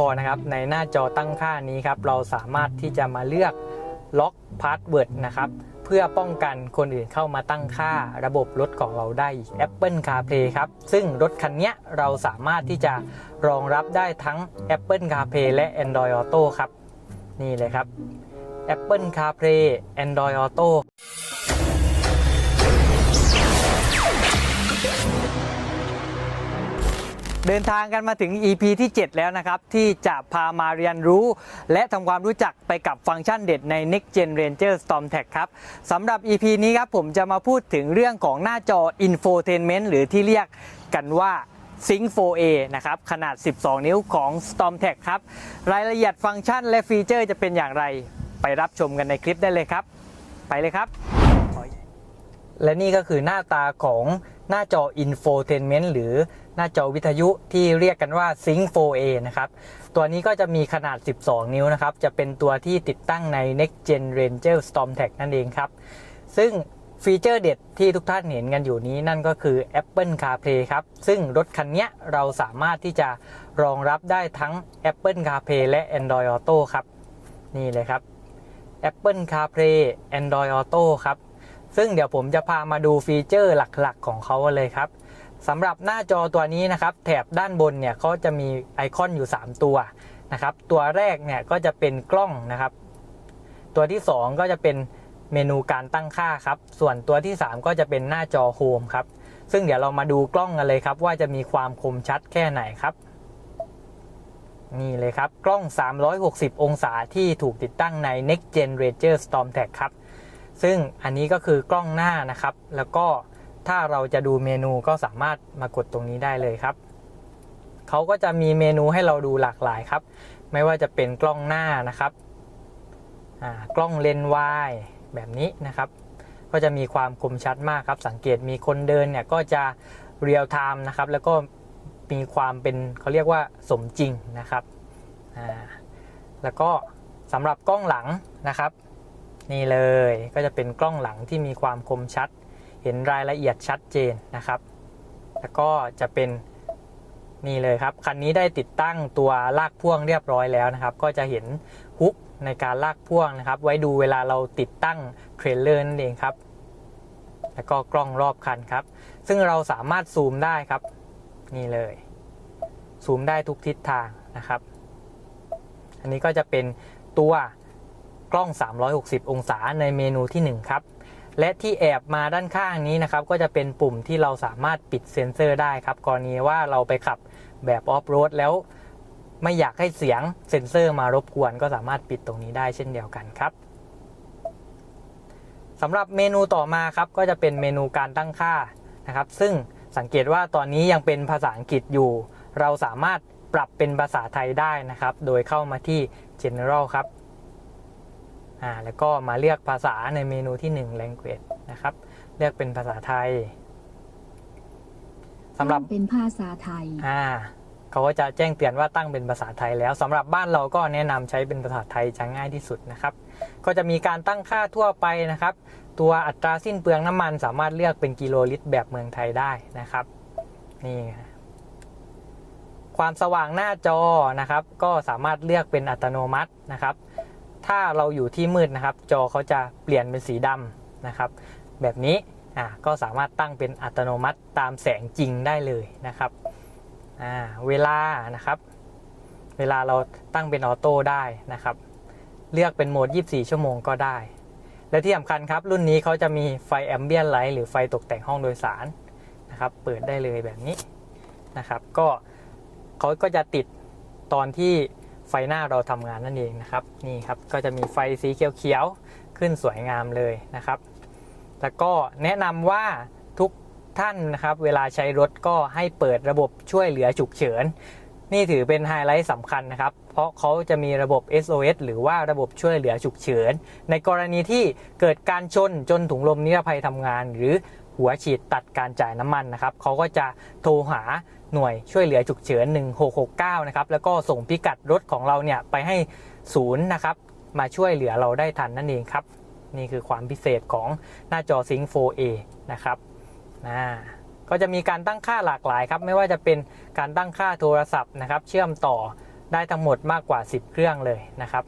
พอนะครับในหน้าจอตั้งค่านี้ครับเราสามารถที่จะมาเลือกล็อกพาสเวิร์ดนะครับเพื่อป้องกันคนอื่นเข้ามาตั้งค่าระบบรถของเราได้อีก Apple CarPlay ครับ ซึ่งรถคันนี้เราสามารถที่จะรองรับได้ทั้ง Apple CarPlay และ Android Auto ครับ นี่เลยครับ Apple CarPlay Android Auto เดินทางกันมาถึง EP ที่ 7 แล้วนะครับ ที่จะพามาเรียนรู้ และทำความรู้จักไปกับฟังก์ชันเด็ดใน Next Gen Ranger Storm Tag ครับสำหรับ EP นี้ครับผมจะมาพูดถึงเรื่องของหน้าจอ Infotainment หรือที่เรียกกันว่า Sync 4A นะครับ ขนาด 12 นิ้วของ Storm Tag ครับ รายละเอียดฟังก์ชันและฟีเจอร์จะเป็นอย่างไร ไปรับชมกันในคลิปได้เลยครับ ไปเลยครับ และนี่ก็คือหน้าตาของหน้าจอ Infotainment หรือหน้าจอวิทยุที่เรียกกันว่า Sync 4A นะครับ ตัวนี้ก็จะมีขนาด 12 นิ้วนะครับ จะเป็นตัวที่ติดตั้งใน Next Gen Ranger Storm Tag นั่นเองครับ ซึ่งฟีเจอร์เด็ดที่ทุกท่านเห็นกันอยู่นี้นั่นก็คือ Apple CarPlay ครับ ซึ่งรถคันนี้เราสามารถที่จะรองรับได้ทั้ง Apple CarPlay และ Android Auto ครับ นี่เลยครับ Apple CarPlay Android Auto ครับ ซึ่งเดี๋ยวผมจะพามาดูฟีเจอร์หลักๆ ของเขาเลยครับสำหรับหน้าจอตัวนี้นะครับ แถบด้านบนเนี่ยเขาจะมีไอคอนอยู่ 3 ตัวนะครับ ตัวแรกเนี่ยก็จะเป็นกล้องนะครับ ตัวที่ 2 ก็จะเป็นเมนูการตั้งค่าครับ ส่วนตัวที่ 3 ก็จะเป็นหน้าจอโฮมครับ ซึ่งเดี๋ยวเรามาดูกล้องกันเลยครับ ว่าจะมีความคมชัดแค่ไหนครับ นี่เลยครับ กล้อง 360 องศาที่ถูกติดตั้งใน Next Gen Ranger Storm Tag ครับ ซึ่งอันนี้ก็คือกล้องหน้านะครับ แล้วก็ถ้าเราจะดูเมนูก็สามารถมากดตรงนี้ได้เลยครับ เขาก็จะมีเมนูให้เราดูหลากหลายครับ ไม่ว่าจะเป็นกล้องหน้านะครับกล้องเลนส์วายแบบนี้นะครับ ก็จะมีความคมชัดมากครับ สังเกตมีคนเดินเนี่ยก็จะเรียลไทม์นะครับ แล้วก็มีความเป็นเขาเรียกว่าสมจริงนะครับ แล้วก็สำหรับกล้องหลังนะครับ นี่เลยก็จะเป็นกล้องหลังที่มีความคมชัด เห็นรายละเอียดชัดเจนนะครับ แล้วก็จะเป็นนี่เลยครับ คันนี้ได้ติดตั้งตัวลากพ่วงเรียบร้อยแล้วนะครับ ก็จะเห็นฮุกในการลากพ่วงนะครับ ไว้ดูเวลาเราติดตั้งเทรลเลอร์นั่นเองครับ แล้วก็กล้องรอบคันครับ ซึ่งเราสามารถซูมได้ครับ นี่เลย ซูมได้ทุกทิศทางนะครับ อันนี้ก็จะเป็นตัว กล้อง 360 องศาในเมนูที่ 1 ครับ และที่แอบมาด้านข้างนี้นะครับ ก็จะเป็นปุ่มที่เราสามารถปิดเซ็นเซอร์ได้ครับ กรณีว่าเราไปขับแบบออฟโรดแล้วไม่อยากให้เสียงเซ็นเซอร์มารบกวน ก็สามารถปิดตรงนี้ได้เช่นเดียวกันครับสำหรับเมนูต่อมาครับก็จะเป็นเมนูการตั้งค่านะครับ ซึ่งสังเกตว่าตอนนี้ยังเป็นภาษาอังกฤษอยู่ เราสามารถปรับเป็นภาษาไทยได้นะครับ โดยเข้ามาที่ General ครับ อ่าแล้วก็มาเลือกภาษาในเมนูที่ 1 language นะครับ เลือกเป็นภาษาไทยสำหรับเป็นภาษาไทยอ่าเขาก็จะแจ้งเตือนว่าตั้งเป็นภาษาไทยแล้วสำหรับบ้านเราก็แนะนำใช้เป็นภาษาไทยจะง่ายที่สุดนะครับ ก็จะมีการตั้งค่าทั่วไปนะครับ ตัวอัตราสิ้นเปลืองน้ำมันสามารถเลือกเป็นกิโลลิตรแบบเมืองไทยได้นะครับ นี่ความสว่างหน้าจอนะครับ ก็สามารถเลือกเป็นอัตโนมัตินะครับ ถ้าเราอยู่ที่มืดนะครับ จอเขาจะเปลี่ยนเป็นสีดำนะครับ แบบนี้อ่าก็สามารถตั้งเป็นอัตโนมัติตามแสงจริงได้เลยนะครับอ่าเวลานะครับ เวลาเราตั้งเป็นออโต้ได้นะครับ เลือกเป็นโหมด 24 ชั่วโมงก็ได้ และที่สำคัญครับรุ่นนี้เขาจะมีไฟแอมเบียนไลท์หรือไฟตกแต่งห้องโดยสารนะครับ เปิดได้เลยแบบนี้นะครับ ก็เขาก็จะติดตอนที่ ไฟหน้าเราทำงานนั่นเองนะครับนี่ครับก็จะมีไฟสีเขียวๆขึ้นสวยงามเลยนะครับ แล้วก็แนะนำว่าทุกท่านนะครับ เวลาใช้รถก็ให้เปิดระบบช่วยเหลือฉุกเฉิน นี่ถือเป็นไฮไลท์สำคัญนะครับ เพราะเขาจะมีระบบ SOS หรือว่าระบบช่วยเหลือฉุกเฉิน ในกรณีที่เกิดการชนจนถุงลมนิรภัยทำงาน หรือหัวฉีดตัดการจ่ายน้ำมันนะครับเขาก็จะโทรหา หน่วยช่วยเหลือฉุกเฉิน 1669 นะครับ แล้วก็ส่งพิกัดรถของเราเนี่ยไปให้ศูนย์นะครับ มาช่วยเหลือเราได้ทันนั่นเองครับ นี่คือความพิเศษของหน้าจอ Sync 4A นะครับนะก็จะมีการตั้งค่าหลากหลายครับ ไม่ว่าจะเป็นการตั้งค่าโทรศัพท์นะครับ เชื่อมต่อได้ทั้งหมดมากกว่า 10 เครื่องเลยนะครับ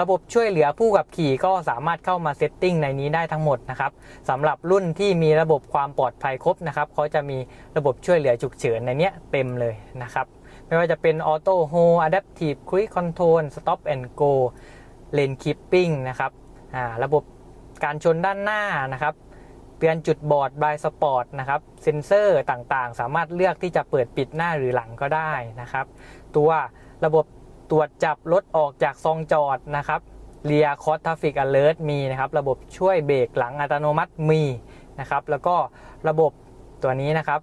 ระบบช่วยเหลือผู้ขับขี่ก็สามารถเข้ามาเซตติ้งในนี้ได้ทั้งหมดนะครับสำหรับรุ่นที่มีระบบความปลอดภัยครบนะครับเขาจะมีระบบช่วยเหลือฉุกเฉินในนี้เต็มเลยนะครับ ไม่ว่าจะเป็น Auto Hold Adaptive Cruise Control Stop and Go Lane Keeping นะครับระบบการชนด้านหน้านะครับเตือนจุดบอดบายสปอร์ตนะครับเซ็นเซอร์ต่างๆ สามารถเลือกที่จะเปิดปิดหน้าหรือหลังก็ได้นะครับ ตัวระบบ ตรวจจับรถออกจากซองจอดนะครับเรียคอ s ท r ฟิกอเลอร์มีนะครับ ระบบช่วยเบรกหลังอัตโนมัติมีนะครับ แล้วก็ระบบตัวนี้นะครับ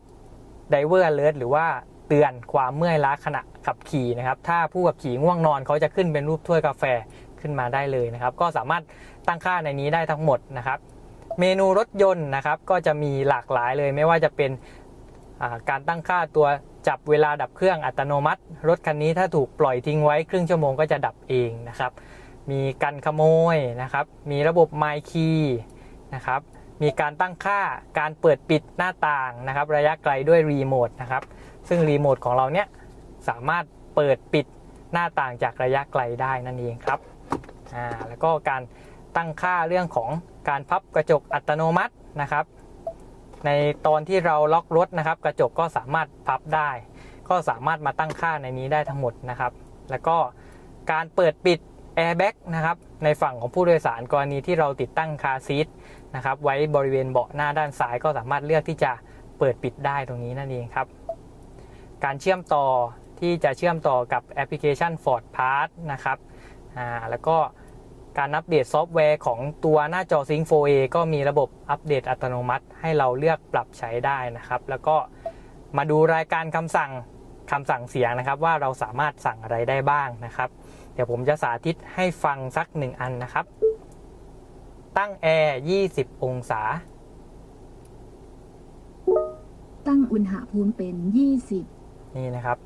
Diver Alert หรือว่าเตือนความเมื่อยล้าขณะขับขี่นะครับ ถ้าผู้ขับขี่ง่วงนอนเขาจะขึ้นเป็นรูปถ้วยกาแฟขึ้นมาได้เลยนะครับ ก็สามารถตั้งค่าในนี้ได้ทั้งหมดนะครับ เมนูรถยนต์นะครับ ก็จะมีหลากหลายเลยไม่ว่าจะเป็นการตั้งค่าตัว จับเวลาดับเครื่องอัตโนมัติ รถคันนี้ถ้าถูกปล่อยทิ้งไว้ครึ่งชั่วโมงก็จะดับเองนะครับ มีกันขโมยนะครับ มีระบบ My Key นะครับ มีการตั้งค่าการเปิดปิดหน้าต่างนะครับ ระยะไกลด้วยรีโมทนะครับ ซึ่งรีโมทของเราเนี่ยสามารถเปิดปิดหน้าต่างจากระยะไกลได้นั่นเองครับอ่าแล้วก็การตั้งค่าเรื่องของการพับกระจกอัตโนมัตินะครับ ในตอนที่เราล็อกรถนะครับ กระจกก็สามารถพับได้ ก็สามารถมาตั้งค่าในนี้ได้ทั้งหมดนะครับ แล้วก็การเปิดปิดแอร์แบ็กนะครับในฝั่งของผู้โดยสารกรณีที่เราติดตั้งคาซีทนะครับไว้บริเวณเบาะหน้าด้านซ้ายก็สามารถเลือกที่จะเปิดปิดได้ตรงนี้นั่นเองครับ การเชื่อมต่อที่จะเชื่อมต่อกับแอปพลิเคชัน Ford Pass นะครับอ่าแล้วก็ การอัปเดตซอฟต์แวร์ของตัวหน้าจอ Sync 4A ก็มีระบบอัปเดตอัตโนมัติ ให้เราเลือกปรับใช้ได้นะครับ แล้วก็มาดูรายการคำสั่งคำสั่งเสียงนะครับ ว่าเราสามารถสั่งอะไรได้บ้างนะครับ เดี๋ยวผมจะสาธิตให้ฟังสักหนึ่งอันนะครับ ตั้งแอร์20 องศา ตั้งอุณหภูมิเป็น 20 นี่นะครับ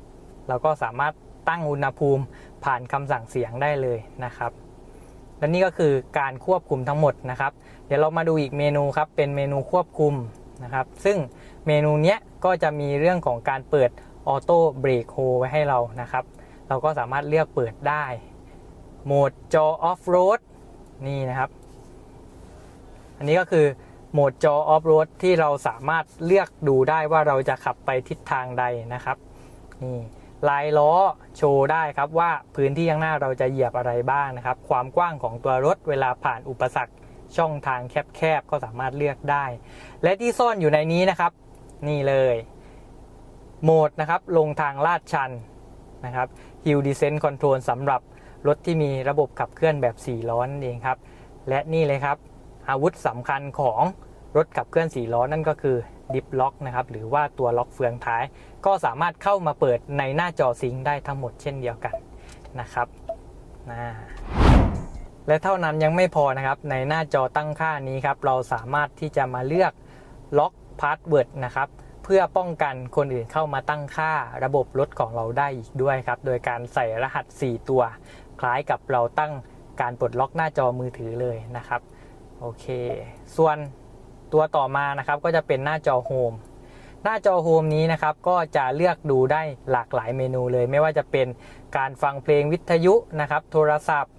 เราก็สามารถตั้งอุณหภูมิผ่านคำสั่งเสียงได้เลยนะครับ และนี่ก็คือการควบคุมทั้งหมดนะครับ เดี๋ยวเรามาดูอีกเมนูครับ เป็นเมนูควบคุมนะครับ ซึ่งเมนูเนี้ยก็จะมีเรื่องของการเปิดออโต้เบรกโฮไว้ให้เรานะครับ เราก็สามารถเลือกเปิดได้ โหมดจอออฟโรดนี่นะครับ อันนี้ก็คือโหมดจอออฟโรดที่เราสามารถเลือกดูได้ว่าเราจะขับไปทิศทางใดนะครับ นี่ ลายล้อโชว์ได้ครับว่าพื้นที่ข้างหน้าเราจะเหยียบอะไรบ้างนะครับ ความกว้างของตัวรถเวลาผ่านอุปสรรคช่องทางแคบๆก็สามารถเลือกได้ และที่ซ่อนอยู่ในนี้นะครับ นี่เลยโหมดนะครับลงทางลาดชันนะครับ Hill Descent Control สำหรับรถที่มีระบบขับเคลื่อนแบบ 4 ล้อนั่นเองครับ และนี่เลยครับ อาวุธสำคัญของรถขับเคลื่อน 4 ล้อนั่นก็คือ ดิฟล็อกนะครับหรือว่าตัวล็อกเฟืองท้าย ก็สามารถเข้ามาเปิดในหน้าจอซิงค์ได้ทั้งหมดเช่นเดียวกันนะครับนะและเท่านั้นยังไม่พอนะครับ ในหน้าจอตั้งค่านี้ครับ เราสามารถที่จะมาเลือกล็อกพาสเวิร์ดนะครับ เพื่อป้องกันคนอื่นเข้ามาตั้งค่าระบบรถของเราได้อีกด้วยครับ โดยการใส่รหัส 4 ตัว คล้ายกับเราตั้งการปลดล็อกหน้าจอมือถือเลยนะครับ โอเค ส่วน ตัวต่อมานะครับก็จะเป็นหน้าจอโฮมหน้าจอโฮมนี้นะครับก็จะเลือกดูได้หลากหลายเมนูเลย ไม่ว่าจะเป็นการฟังเพลงวิทยุนะครับโทรศัพท์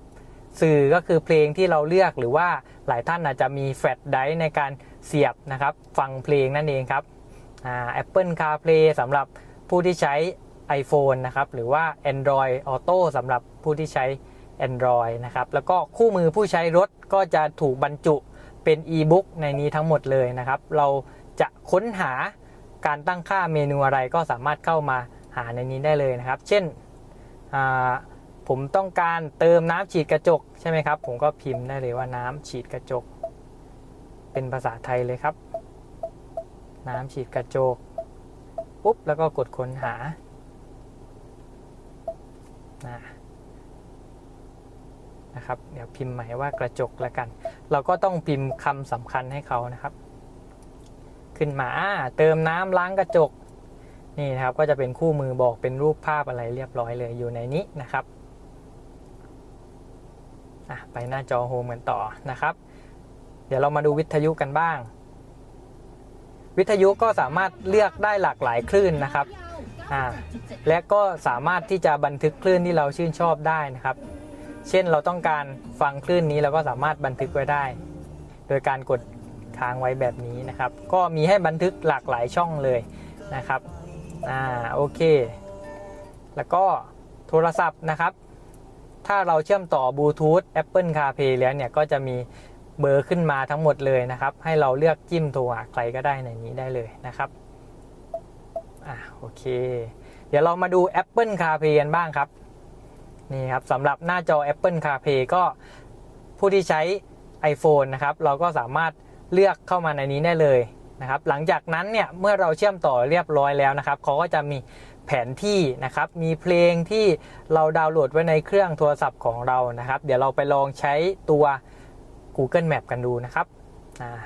สื่อก็คือเพลงที่เราเลือกหรือว่าหลายท่านอาจจะมีแฟลชไดร์ในการเสียบนะครับฟังเพลงนั่นเองครับอ่า Apple CarPlay สำหรับผู้ที่ใช้ iPhone นะครับหรือว่า Android Auto สำหรับผู้ที่ใช้ Android นะครับแล้วก็คู่มือผู้ใช้รถก็จะถูกบรรจุ เป็นอีบุ๊กในนี้ทั้งหมดเลยนะครับ เราจะค้นหาการตั้งค่าเมนูอะไรก็สามารถเข้ามาหาในนี้ได้เลยนะครับ เช่นผมต้องการเติมน้ำฉีดกระจกใช่ไหมครับ ผมก็พิมพ์ได้เลยว่าน้ำฉีดกระจก เป็นภาษาไทยเลยครับ น้ำฉีดกระจกปุ๊บแล้วก็กดค้นหานะ นะครับ เดี๋ยวพิมพ์หมายว่ากระจกล้วกัน เราก็ต้องพิมพ์คำสำคัญให้เขานะครับ ขึ้นมาเติมน้ำล้างกระจกนี่นะครับก็จะเป็นคู่มือบอกเป็นรูปภาพอะไรเรียบร้อยเลยอยู่ในนี้นะครับอะไปหน้าจอโฮมกันต่อนะครับ เดี๋ยวเรามาดูวิทยุกันบ้าง วิทยุก็สามารถเลือกได้หลากหลายคลื่นนะครับอ่าและก็สามารถที่จะบันทึกคลื่นที่เราชื่นชอบได้นะครับ เช่นเราต้องการฟังคลื่นนี้เราก็สามารถบันทึกไว้ได้ โดยการกดค้างไว้แบบนี้นะครับ ก็มีให้บันทึกหลากหลายช่องเลยนะครับอ่าโอเค แล้วก็โทรศัพท์นะครับ ถ้าเราเชื่อมต่อบลูทูธ Apple CarPlay แล้วเนี่ยก็จะมีเบอร์ขึ้นมาทั้งหมดเลยนะครับ ให้เราเลือกจิ้มโทรหาใครก็ได้ในนี้ได้เลยนะครับอ่าโอเค เดี๋ยวเรามาดู Apple CarPlay กันบ้างครับ นี่ครับสำหรับหน้าจอ Apple CarPlay ก็ผู้ที่ใช้ iPhone นะครับ เราก็สามารถเลือกเข้ามาในนี้ได้เลยนะครับ หลังจากนั้นเนี่ยเมื่อเราเชื่อมต่อเรียบร้อยแล้วนะครับเขาก็จะมีแผนที่นะครับ มีเพลงที่เราดาวน์โหลดไว้ในเครื่องโทรศัพท์ของเรานะครับ เดี๋ยวเราไปลองใช้ตัว Google Map กันดูนะครับ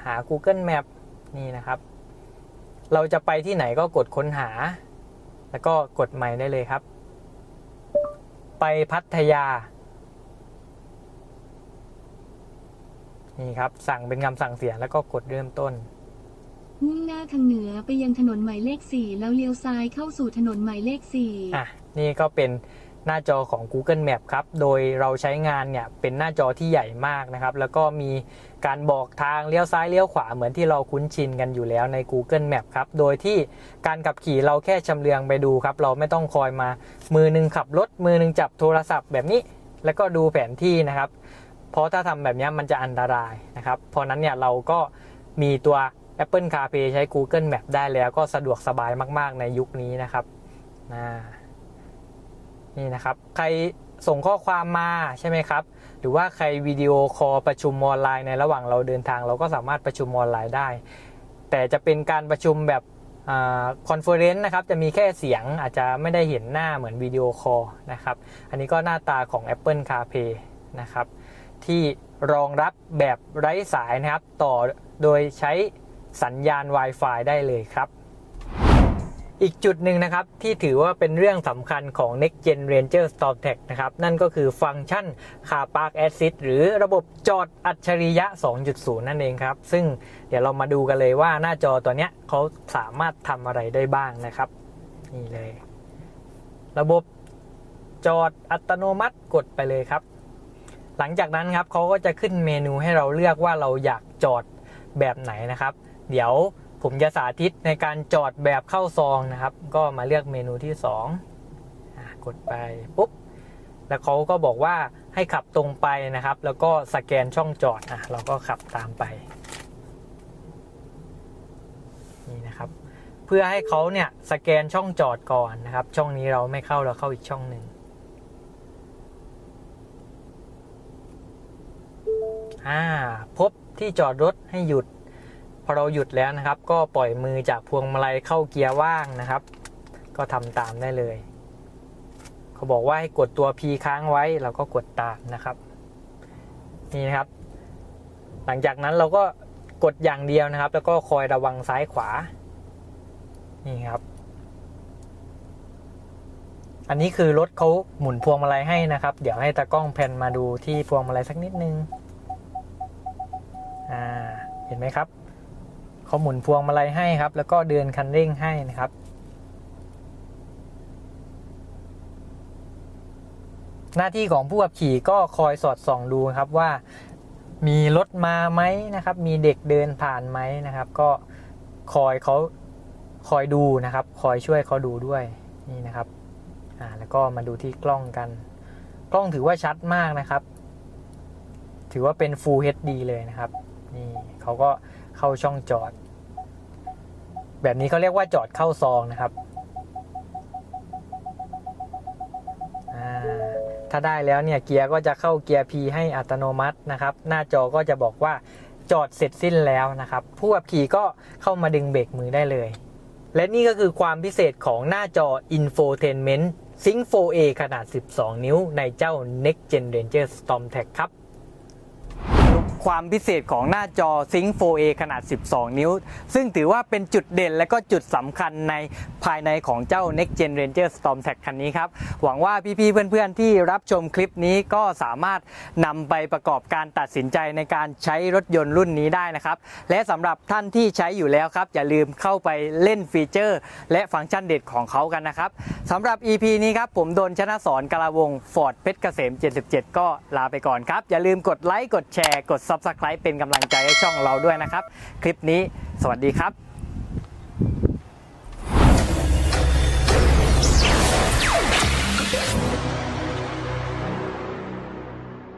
หา Google Map นี่นะครับ เราจะไปที่ไหนก็กดค้นหา แล้วก็กดใหม่ได้เลยครับ ไปพัทยา นี่ครับสั่งเป็นคำสั่งเสียงแล้วก็กดเริ่มต้น มุ่งหน้าทางเหนือไปยังถนนหมายเลข4แล้วเลี้ยวซ้ายเข้าสู่ถนนหมายเลข4อะนี่ก็เป็น หน้าจอของ Google Map ครับ โดยเราใช้งานเนี่ยเป็นหน้าจอที่ใหญ่มากนะครับ แล้วก็มีการบอกทางเลี้ยวซ้ายเลี้ยวขวาเหมือนที่เราคุ้นชินกันอยู่แล้วใน Google Map ครับ โดยที่การขับขี่เราแค่ชำเลืองไปดูครับ เราไม่ต้องคอยมามือหนึ่งขับรถ มือหนึ่งจับโทรศัพท์แบบนี้ แล้วก็ดูแผนที่นะครับ เพราะถ้าทำแบบนี้มันจะอันตรายนะครับ เพราะนั้นเนี่ยเราก็มีตัว Apple CarPlay ใช้ Google Map ได้แล้วก็สะดวกสบายมาก ๆ ในยุคนี้นะครับอ่า นี่นะครับ ใครส่งข้อความมาใช่ไหมครับ หรือว่าใครวิดีโอคอลประชุมออนไลน์ในระหว่างเราเดินทาง เราก็สามารถประชุมออนไลน์ได้ แต่จะเป็นการประชุมแบบคอนเฟอเรนซ์นะครับ จะมีแค่เสียงอาจจะไม่ได้เห็นหน้าเหมือนวิดีโอคอลนะครับ อันนี้ก็หน้าตาของ Apple CarPlay นะครับ ที่รองรับแบบไร้สายนะครับ ต่อโดยใช้สัญญาณ Wi-Fi ได้เลยครับ อีกจุดหนึ่งนะครับ ที่ถือว่าเป็นเรื่องสำคัญของ Next Gen Ranger Storm Tech นะครับ นั่นก็คือฟังก์ชัน Car Park Assist หรือระบบจอดอัจฉริยะ 2.0 นั่นเองครับ ซึ่งเดี๋ยวเรามาดูกันเลยว่าหน้าจอตัวเนี้ยเขาสามารถทำอะไรได้บ้างนะครับ นี่เลย ระบบจอดอัตโนมัติกดไปเลยครับ หลังจากนั้นครับเขาก็จะขึ้นเมนูให้เราเลือกว่าเราอยากจอดแบบไหนนะครับ เดี๋ยว ผมจะสาธิตในการจอดแบบเข้าซองนะครับ ก็มาเลือกเมนูที่2อะกดไปปุ๊บ แล้วเขาก็บอกว่าให้ขับตรงไปนะครับ แล้วก็สแกนช่องจอดอะเราก็ขับตามไป นี่นะครับ เพื่อให้เขาเนี่ยสแกนช่องจอดก่อนนะครับ ช่องนี้เราไม่เข้าเราเข้าอีกช่องหนึ่งอ่าพบที่จอดรถให้หยุด อเราหยุดแล้วนะครับ ก็ปล่อยมือจากพวงมาลัยเข้าเกียร์ว่างนะครับ ก็ทำตามได้เลยเขาบอกว่าให้กดตัว P ค้างไว้เราก็กดตามนะครับ นี่นะครับ หลังจากนั้นเราก็กดอย่างเดียวนะครับ แล้วก็คอยระวังซ้ายขวา นี่ครับ อันนี้คือรถเขาหมุนพวงมาลัยให้นะครับ เดี๋ยวให้ตากล้องแพนมาดูที่พวงมาลัยสักนิดนึง อ่า เห็นไหมครับ เขาหมุนพวงมาลัยให้ครับ แล้วก็เดินคันเร่งให้นะครับ หน้าที่ของผู้ขับขี่ก็คอยสอดส่องดูครับว่ามีรถมาไหมนะครับ มีเด็กเดินผ่านไหมนะครับ ก็คอยเขาคอยดูนะครับ คอยช่วยเขาดูด้วยนี่นะครับอ่าแล้วก็มาดูที่กล้องกัน กล้องถือว่าชัดมากนะครับ ถือว่าเป็น Full HD เลยนะครับ นี่เขาก็ เข้าช่องจอด แบบนี้เขาเรียกว่าจอดเข้าซองนะครับ ถ้าได้แล้วเนี่ยเกียร์ก็จะเข้าเกียร์ P ให้อัตโนมัตินะครับ หน้าจอก็จะบอกว่าจอดเสร็จสิ้นแล้วนะครับ ผู้ขับขี่ก็เข้ามาดึงเบรกมือได้เลย และนี่ก็คือความพิเศษของหน้าจอ Infotainment Sync 4A ขนาด 12 นิ้วในเจ้า Next Gen Ranger Storm Tech ครับ ความพิเศษของหน้าจอ Sync 4A ขนาด 12 นิ้ว ซึ่งถือว่าเป็นจุดเด่นและก็จุดสำคัญในภายในของเจ้า Next Gen Ranger Storm Tag คันนี้ครับ หวังว่าพี่ๆ เพื่อนๆ ที่รับชมคลิปนี้ก็สามารถนำไปประกอบการตัดสินใจในการใช้รถยนต์รุ่นนี้ได้นะครับ และสำหรับท่านที่ใช้อยู่แล้วครับ อย่าลืมเข้าไปเล่นฟีเจอร์ และฟังก์ชันเด็ดของเขากันนะครับสำหรับ EP นี้ครับผมโดนชนะสอนกลาวงฟอร์ดเพชรเกษม 77 ก็ลาไปก่อนครับ อย่าลืมกดไลค์กดแชร์กด Subscribe เป็นกำลังใจให้ช่องเราด้วยนะครับ คลิปนี้สวัสดีครับ